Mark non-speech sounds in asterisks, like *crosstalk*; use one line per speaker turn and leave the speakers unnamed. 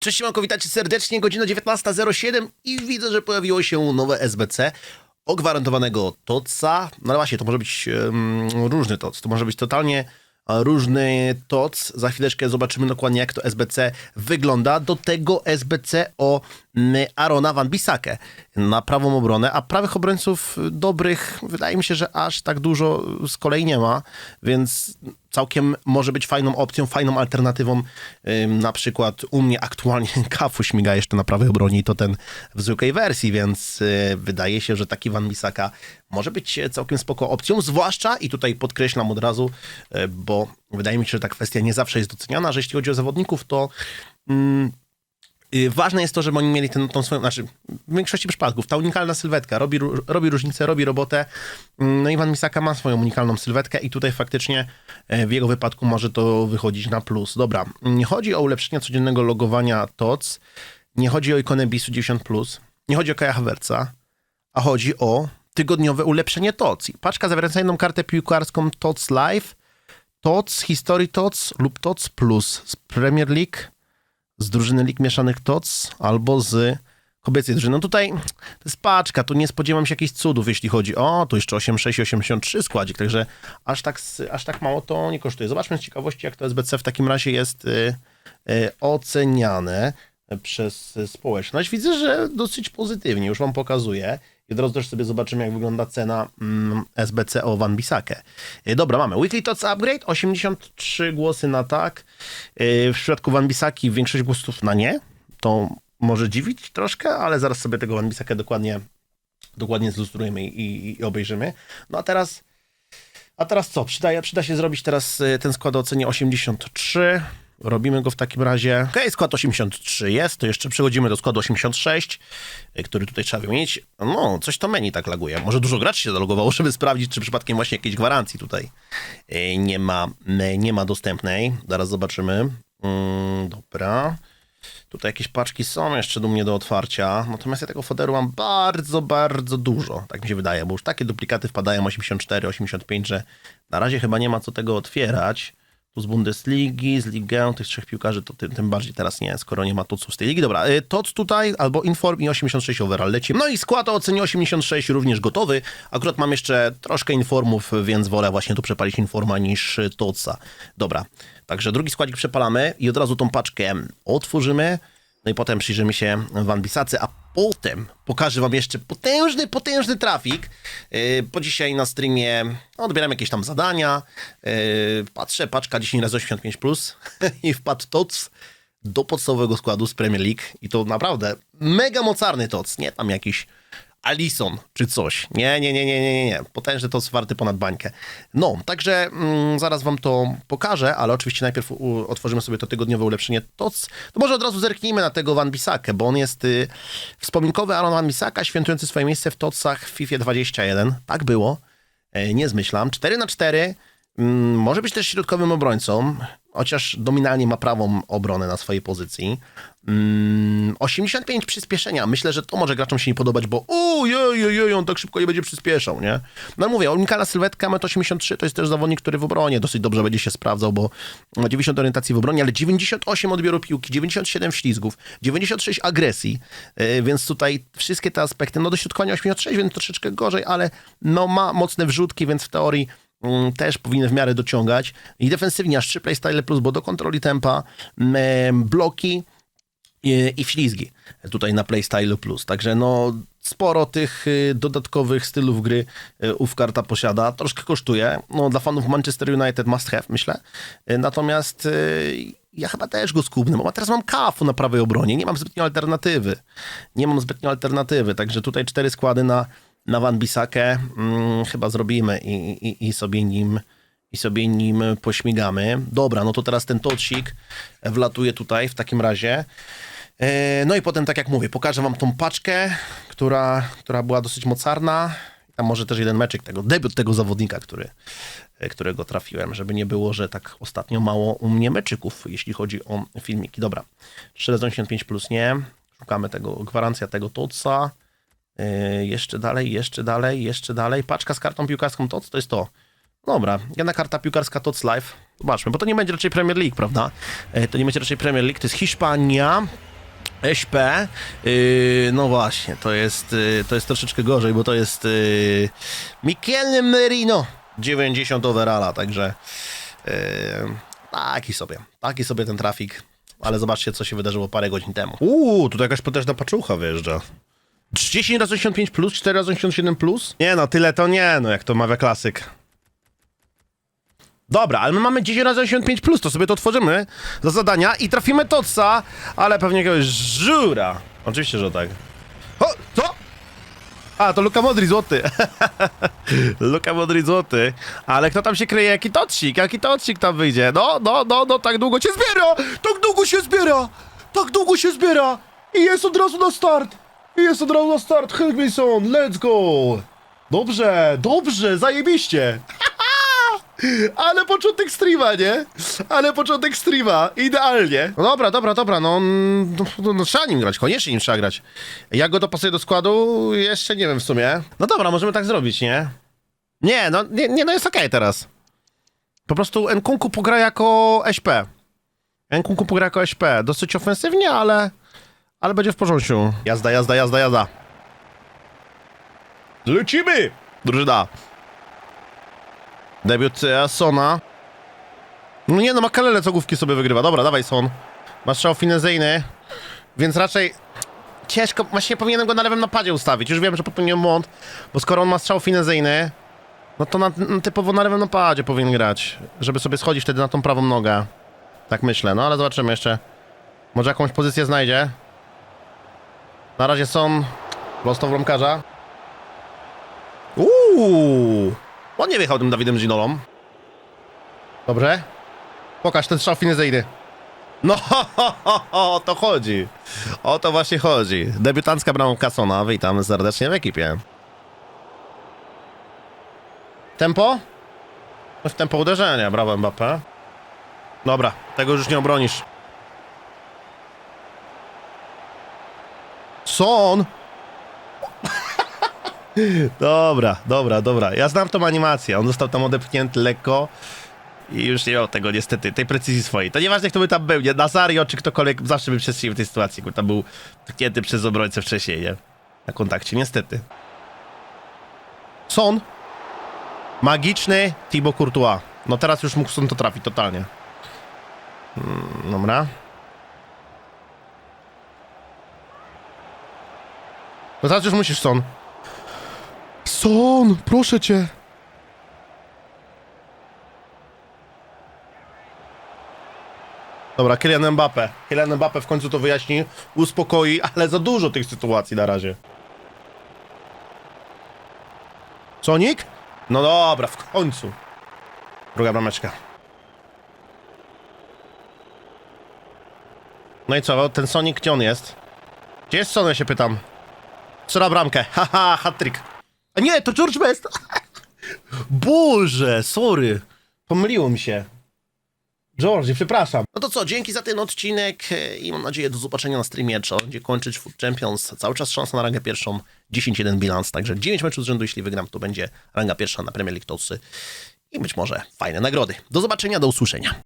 Cześć Siemanko, witajcie serdecznie, godzina 19.07 i widzę, że pojawiło się nowe SBC o gwarantowanego TOCa. No właśnie, to może być um, różny TOC, to może być totalnie różny TOC. Za chwileczkę zobaczymy dokładnie, jak to SBC wygląda. Do tego SBC o Arona Van Bisakę na prawą obronę, a prawych obrońców dobrych wydaje mi się, że aż tak dużo z kolei nie ma, więc całkiem może być fajną opcją, fajną alternatywą. Na przykład u mnie aktualnie *laughs* Kafu śmiga jeszcze na prawej obronie i to ten w zwykłej wersji, więc y, wydaje się, że taki Van Bissaka może być całkiem spoko opcją, zwłaszcza i tutaj podkreślam od razu, y, bo wydaje mi się, że ta kwestia nie zawsze jest doceniana, że jeśli chodzi o zawodników, to Y, Ważne jest to, żeby oni mieli ten, tą swoją, znaczy w większości przypadków ta unikalna sylwetka robi, robi różnicę, robi robotę. Mm, No Iwan Misaka ma swoją unikalną sylwetkę i tutaj faktycznie e, w jego wypadku może to wychodzić na plus. Dobra, nie chodzi o ulepszenie codziennego logowania TOC, nie chodzi o ikonę BISu 90+, nie chodzi o Kaja Havertza, a chodzi o tygodniowe ulepszenie TOC. Paczka zawierająca jedną kartę piłkarską TOC Live, TOC, History TOC lub TOC Plus z Premier League, z drużyny lig mieszanych TOC albo z kobiecej drużyny. No tutaj to jest paczka, tu nie spodziewam się jakichś cudów, jeśli chodzi o, tu jeszcze 8,6 i 83 składzik, także aż tak, aż tak mało to nie kosztuje. Zobaczmy z ciekawości, jak to SBC w takim razie jest y, y, oceniane przez społeczność. Widzę, że dosyć pozytywnie, już wam pokazuję. I od razu też sobie zobaczymy, jak wygląda cena mm, SBC o Van Bisakę. Y, Dobra, mamy Weekly Tots Upgrade, 83 głosy na tak. Y, W przypadku Van Bisaki większość głosów na nie. To może dziwić troszkę, ale zaraz sobie tego Van Bisakę dokładnie, dokładnie zlustrujemy i, i, obejrzymy. No a teraz, a teraz co? Przyda, przyda się zrobić teraz y, ten skład o cenie 83. Robimy go w takim razie. Okej, skład 83 jest, to jeszcze przechodzimy do składu 86, y, który tutaj trzeba wymienić. No, coś to menu tak laguje. Może dużo graczy się zalogowało, *laughs* żeby sprawdzić, czy przypadkiem właśnie jakiejś gwarancji tutaj y, nie ma, nie ma dostępnej. Zaraz zobaczymy. Mm, dobra. Tutaj jakieś paczki są jeszcze do mnie do otwarcia, natomiast ja tego foderu mam bardzo, bardzo dużo, tak mi się wydaje, bo już takie duplikaty wpadają 84, 85, że na razie chyba nie ma co tego otwierać. Z Bundesligi, z Ligę, tych trzech piłkarzy, to tym, tym bardziej teraz nie, skoro nie ma Toców z tej ligi. Dobra, y, Toc tutaj, albo Inform i 86 overall leci. No i skład o ocenie 86 również gotowy. Akurat mam jeszcze troszkę informów, więc wolę właśnie tu przepalić Informa niż Toca. Dobra, także drugi składzik przepalamy i od razu tą paczkę otworzymy. No i potem przyjrzymy się Van Bisacy, a potem pokażę wam jeszcze potężny, potężny trafik. Yy, Po dzisiaj na streamie no, odbieram jakieś tam zadania. Yy, Patrzę, paczka 10 razy 85 plus *laughs* i wpadł TOC do podstawowego składu z Premier League i to naprawdę mega mocarny TOC, nie tam jakiś Alison czy coś. Nie, nie, nie, nie, nie, nie, nie. Potężny TOC warty ponad bańkę. No, także mm, zaraz wam to pokażę, ale oczywiście najpierw u, otworzymy sobie to tygodniowe ulepszenie TOC. To może od razu zerknijmy na tego Van Bisakę, bo on jest y, wspominkowy Aaron Van Bisaka, świętujący swoje miejsce w TOCach w FIFA 21. Tak było. E, nie zmyślam. 4 na 4 Mm, Może być też środkowym obrońcą, chociaż dominalnie ma prawą obronę na swojej pozycji. Mm, 85 przyspieszenia. Myślę, że to może graczom się nie podobać, bo ojej, on tak szybko nie będzie przyspieszał, nie? No mówię, unikalna sylwetka, 1,83 to jest też zawodnik, który w obronie dosyć dobrze będzie się sprawdzał, bo ma 90 orientacji w obronie, ale 98 odbioru piłki, 97 ślizgów, 96 agresji, yy, więc tutaj wszystkie te aspekty, no dośrodkowanie 86, więc troszeczkę gorzej, ale no ma mocne wrzutki, więc w teorii mm, też powinny w miarę dociągać. I defensywnie aż 3 playstyle plus, bo do kontroli tempa, mm, bloki i, i ślizgi tutaj na Playstyle Plus. Także no sporo tych y, dodatkowych stylów gry y, ów karta posiada. Troszkę kosztuje. No dla fanów Manchester United must have, myślę. Natomiast ja chyba też go skubnę, bo teraz mam kafu na prawej obronie. Nie mam zbytnio alternatywy. Nie mam zbytnio alternatywy. Także tutaj cztery składy na, na Van Bisakę mm, chyba zrobimy i, i, i sobie nim i sobie nim pośmigamy. Dobra, no to teraz ten tocik wlatuje tutaj w takim razie. E, No i potem, tak jak mówię, pokażę wam tą paczkę, która, która była dosyć mocarna. Tam może też jeden meczyk tego, debiut tego zawodnika, który, e, którego trafiłem, żeby nie było, że tak ostatnio mało u mnie meczyków, jeśli chodzi o filmiki. Dobra, 485 plus nie. Szukamy tego, gwarancja tego TOCa. E, Jeszcze dalej, jeszcze dalej, jeszcze dalej. Paczka z kartą piłkarską TOC to jest to. Dobra, jedna karta piłkarska TOC Live. Zobaczmy, bo to nie będzie raczej Premier League, prawda? E, To nie będzie raczej Premier League, to jest Hiszpania. SP, yy, no właśnie, to jest, to jest troszeczkę gorzej, bo to jest yy, Michele Merino, 90 overalla, także taki sobie, taki sobie ten trafik, ale zobaczcie, co się wydarzyło parę godzin temu. Uuu, tutaj jakaś potężna paczucha wyjeżdża. 10 razy 85 plus, 4 razy 87 plus? Nie no, tyle to nie, no jak to mawia klasyk. Dobra, ale my mamy 10 razy 85 plus, to sobie to otworzymy za zadania i trafimy Totsa, ale pewnie jakiegoś żura. Oczywiście, że tak. O, co? A, to Luka Modri złoty. *laughs* Luka Modri złoty. Ale kto tam się kryje? Jaki tocik? Jaki tocik tam wyjdzie? No, no, no, no, tak długo się zbiera! Tak długo się zbiera! Tak długo się zbiera! I jest od razu na start! I jest od razu start! Helgmason, let's go! Dobrze, dobrze, zajebiście! *laughs* Ale początek streama, nie? Ale początek streama, idealnie. No dobra, dobra, dobra, no, no, no, no trzeba nim grać, koniecznie nim trzeba grać. Jak go dopasuję do składu, jeszcze nie wiem w sumie. No dobra, możemy tak zrobić, nie? Nie, no, nie, nie no jest okej teraz. Po prostu Nkunku pogra jako SP. Nkunku pogra jako SP. Dosyć ofensywnie, ale, ale będzie w porządku. Jazda, jazda, jazda, jazda. Lecimy! Drużyna. Debiut e, Sona. No nie no, Makalele co główki sobie wygrywa. Dobra, dawaj Son. Masz strzał finezyjny, więc raczej ciężko, właśnie powinienem go na lewym napadzie ustawić. Już wiem, że popełniłem błąd, bo skoro on ma strzał finezyjny, no to na, na, typowo na lewym napadzie powinien grać, żeby sobie schodzić wtedy na tą prawą nogę. Tak myślę, no ale zobaczymy jeszcze. Może jakąś pozycję znajdzie. Na razie są prosto w bramkarza. On nie wjechał tym Dawidem Ginolą. Dobrze. Pokaż ten strzał finezyjny. No, o to chodzi. O to właśnie chodzi. Debiutancka bramka Sona. Witam serdecznie w ekipie. Tempo? W tempo uderzenia. Brawo Mbappé. Dobra, tego już nie obronisz. Son! Dobra, dobra, dobra. Ja znam tą animację. On został tam odepchnięty lekko i już nie miał tego niestety, tej precyzji swojej. To nieważne kto by tam był, nie? Nazario czy ktokolwiek, zawsze by przestrzelił w tej sytuacji, bo tam był tknięty przez obrońcę wcześniej, nie? Na kontakcie, niestety. Son. Magiczny Thibaut Courtois. No teraz już mógł Son to trafić totalnie. Hmm, dobra. No teraz już musisz Son. Son, proszę cię. Dobra, Kylian Mbappe. Kylian Mbappe w końcu to wyjaśni, uspokoi, ale za dużo tych sytuacji na razie. Sonic? No dobra, w końcu. Druga brameczka. No i co, ten Sonic gdzie on jest? Gdzie jest Sonic, się pytam. Strzela bramkę, *laughs* haha, hat-trick. A nie, to George Best. *laughs* Boże, sorry. Pomyliło mi się. George, przepraszam. No to co, dzięki za ten odcinek e, i mam nadzieję do zobaczenia na streamie. Trzeba będzie kończyć Food Champions. Cały czas szansa na rangę pierwszą. 10-1 bilans, także 9 meczów z rzędu, jeśli wygram, to będzie ranga pierwsza na Premier League. I być może fajne nagrody. Do zobaczenia, do usłyszenia.